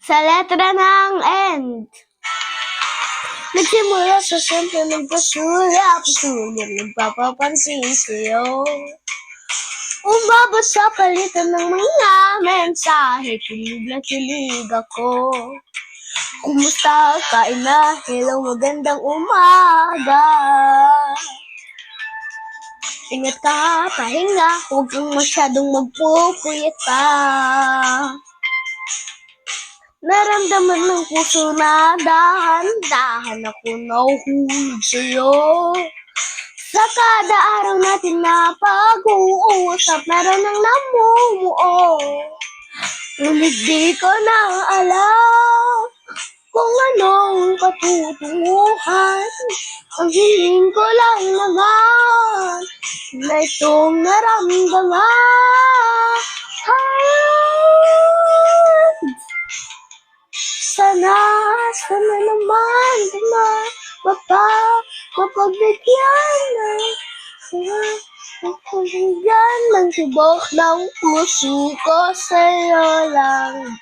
Sa letra ng end. Nagsimula sa siyempre nagpasula, pasulit, nagpapapansin sa'yo. Umabot sa palitan ng mga mensahe, kilig na kilig ako. Kumusta ka, ina? Hello, magandang umaga. Ingat ka, pahinga, huwag kang masyadong magpupuyat pa. Naramdaman ng puso na dahan-dahan ako nahuhulog sa'yo. Sa kada araw natin na pag-uusap, meron ng namumuo. Ngunit di ko na alam kung anong patutunguhan. Ang hiling ko lang naman na itong naramdaman. Sana, sana naman, sana, mapa, mapagbigyan na. Sana, mapagbigyan ng tibok ng puso ko sa'yo lang.